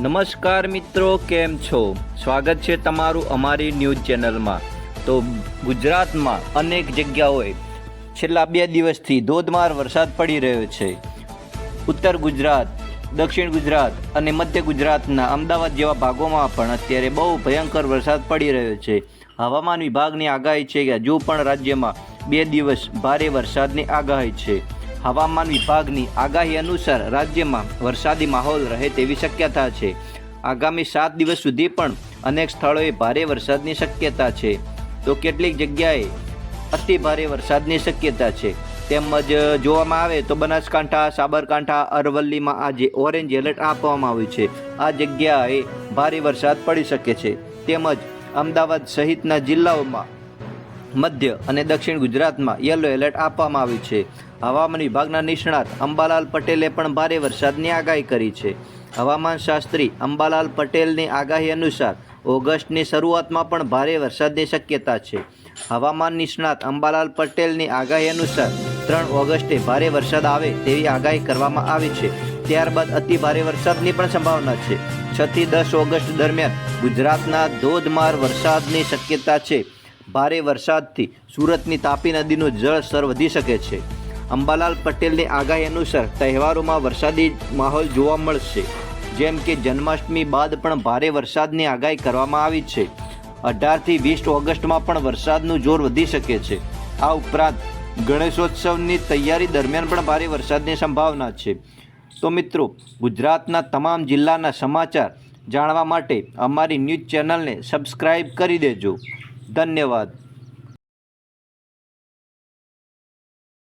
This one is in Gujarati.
નમસ્કાર મિત્રો, કેમ છો? સ્વાગત છે તમારું અમારી ન્યૂઝ ચેનલમાં. તો ગુજરાતમાં અનેક જગ્યાઓએ છેલ્લા બે દિવસથી ધોધમાર વરસાદ પડી રહ્યો છે. ઉત્તર ગુજરાત, દક્ષિણ ગુજરાત અને મધ્ય ગુજરાતના અમદાવાદ જેવા ભાગોમાં પણ અત્યારે બહુ ભયંકર વરસાદ પડી રહ્યો છે. હવામાન વિભાગની આગાહી છે કે હજુ પણ રાજ્યમાં બે દિવસ ભારે વરસાદની આગાહી છે. હવામાન વિભાગની આગાહી અનુસાર રાજ્યમાં વરસાદી માહોલ રહે તેવી શક્યતા છે. આગામી સાત દિવસ સુધી પણ અનેક સ્થળોએ ભારે વરસાદની શક્યતા છે. તો કેટલીક જગ્યાએ અતિ ભારે વરસાદની શક્યતા છે. તેમજ જોવામાં આવે તો બનાસકાંઠા, સાબરકાંઠા, અરવલ્લીમાં આજે ઓરેન્જ એલર્ટ આપવામાં આવ્યું છે. આ જગ્યાએ ભારે વરસાદ પડી શકે છે. તેમજ અમદાવાદ સહિતના જિલ્લાઓમાં મધ્ય અને દક્ષિણ ગુજરાતમાં યલો એલર્ટ આપવામાં આવ્યું છે. હવામાન વિભાગના નિષ્ણાત અંબાલાલ પટેલે પણ ભારે વરસાદની આગાહી કરી છે. હવામાન શાસ્ત્રી અંબાલાલ પટેલની આગાહી અનુસાર ઓગસ્ટની શરૂઆતમાં પણ ભારે વરસાદની શક્યતા છે. હવામાન નિષ્ણાત અંબાલાલ પટેલની આગાહી અનુસાર ત્રણ ઓગસ્ટે ભારે વરસાદ આવે તેવી આગાહી કરવામાં આવી છે. ત્યારબાદ અતિ ભારે વરસાદની પણ સંભાવના છે. છથી દસ ઓગસ્ટ દરમિયાન ગુજરાતના ધોધમાર વરસાદની શક્યતા છે. ભારે વરસાદથી સુરતની તાપી નદીનું જળસ્તર વધી શકે છે. અંબાલાલ પટેલની આગાહી અનુસાર તહેવારોમાં વરસાદી માહોલ જોવા મળશે. જેમ કે જન્માષ્ટમી બાદ પણ ભારે વરસાદની આગાહી કરવામાં આવી છે. અઢારથી વીસ ઓગસ્ટમાં પણ વરસાદનું જોર વધી શકે છે. આ ઉપરાંત ગણેશોત્સવની તૈયારી દરમિયાન પણ ભારે વરસાદની સંભાવના છે. તો મિત્રો, ગુજરાતના તમામ જિલ્લાના સમાચાર જાણવા માટે અમારી ન્યૂઝ ચેનલને સબસ્ક્રાઈબ કરી દેજો. ધન્યવાદ.